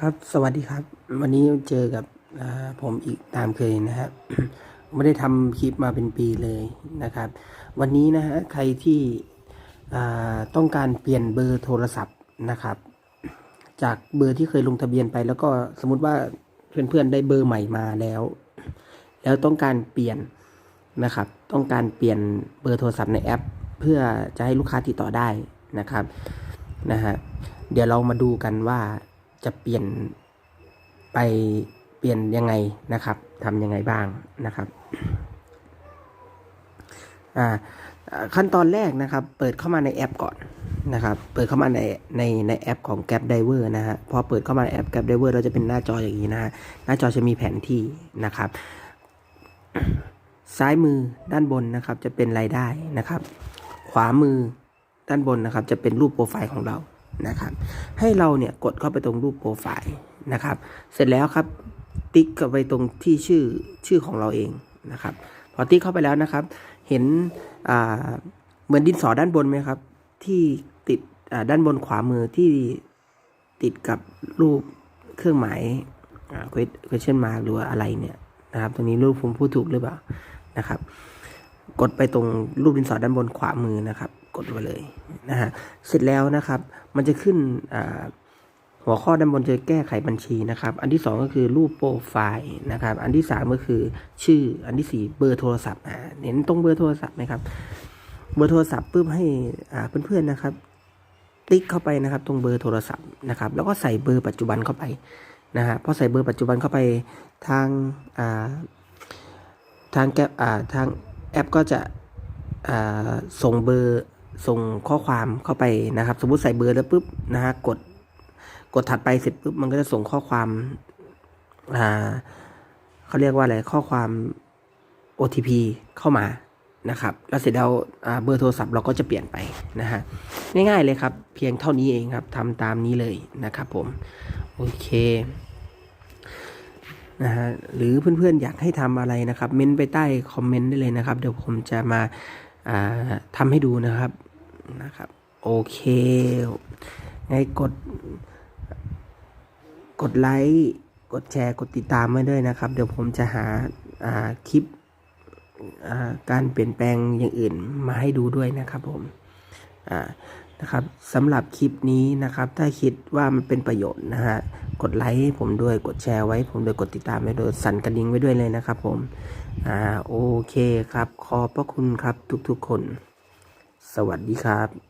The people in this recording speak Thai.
ครับสวัสดีครับ วันนี้เจอกับผมอีกตามเคยนะครับไม่ได้ทำคลิปมาเป็นปีเลยนะครับ วันนี้นะฮะใครที่ต้องการเปลี่ยนเบอร์โทรศัพท์นะครับ จากเบอร์ที่เคยลงทะเบียนไป แล้วก็สมมติว่าเพื่อนๆได้เบอร์ใหม่มาแล้ว แล้วต้องการเปลี่ยนนะครับ ต้องการเปลี่ยนเบอร์โทรศัพท์ในแอป เพื่อจะให้ลูกค้าติดต่อได้นะครับ นะฮะเดี๋ยวเรามาดูกันว่าจะเปลี่ยนไปเปลี่ยนยังไงนะครับทำยังไงบ้างนะครับอ่าขั้นตอนแรกนะครับ เปิดเข้ามาในแอปก่อนนะครับ เปิดเข้ามาในในในแอปของ Gap Diver นะฮะพอเปิดเข้ามาในแอป Gap Diver เราจะเป็นหน้าจออย่างนี้นะฮะหน้าจอจะมีแผนที่นะครับ ซ้ายมือด้านบนนะครับจะเป็นรายได้นะครับ ขวามือ ด้านบนนะครับจะเป็นรูปโปรไฟล์ของเรานะครับ ให้เราเนี่ยกดเข้าไปตรงรูปโปรไฟล์นะครับ เสร็จแล้วครับติ๊กเข้าไปตรงที่ชื่อชื่อของเราเองนะครับ พอติ๊กเข้าไปแล้วนะครับ เห็นอ่าเหมือนดินสอด้านบนไหมครับ ที่ติดอ่าด้านบนขวามือที่ติดกับรูปเครื่องหมายอ่า question mark หรือว่าอะไรเนี่ยนะครับ ตรงนี้รูปผมพูดถูกหรือเปล่านะครับ กดไปตรงรูปดินสอด้านบนขวามือนะครับ กดไปเลยนะฮะเสร็จแล้วนะครับ มันจะขึ้นหัวข้อด้านบนจะแก้ไขบัญชีนะครับ อันที่สองก็คือรูปโปรไฟล์นะครับ อันที่สามก็คือชื่อ อันที่สี่เบอร์โทรศัพท์อ่าเห็นตรงเบอร์โทรศัพท์ไหมครับ เบอร์โทรศัพท์ปุ๊บให้อ่าเพื่อนๆนะครับ ติ๊กเข้าไปนะครับ ตรงเบอร์โทรศัพท์นะครับ แล้วก็ใส่เบอร์ปัจจุบันเข้าไปนะฮะพอใส่เบอร์ปัจจุบันเข้าไปทางอ่าทางแกอ่าทางแอปก็จะอ่าส่งเบอร์ ส่งข้อความเข้าไปนะครับ สมมติใส่เบอร์แล้วปุ๊บนะฮะกดกดถัดไปเสร็จปุ๊บมันก็จะส่งข้อความอ่าเขาเรียกว่าอะไรข้อความ OTP เข้ามานะครับ แล้วเสร็จแล้วเบอร์โทรศัพท์เราก็จะเปลี่ยนไปนะฮะง่ายๆเลยครับ เพียงเท่านี้เองครับทำตามนี้เลยนะครับผม โอเคนะฮะหรือเพื่อนๆอยากให้ทำอะไรนะครับ เม้นไปใต้คอมเมนต์ได้เลยนะครับ เดี๋ยวผมจะมาทำให้ดูนะครับ นะครับ โอเคไงกด กดไลค์ กดแชร์ กดติดตามไว้ด้วยนะครับ เดี๋ยวผมจะหาาคลิปาการเปลี่ยนแปลงอย่างอื่นมาให้ดูด้วยนะครับผมนะครับสำหรับคลิปนี้นะครับ ถ้าคิดว่ามันเป็นประโยชน์นะฮะกดไลค์ให้ผมด้วยกดแชร์ไว้ ผมด้วยกดติดตามไว้ด้วยสั่นกระดิ่งไว้ด้วยเลยนะครับผมอ่าโอเคครับ ขอบพระคุณครับทุกๆคน สวัสดีครับ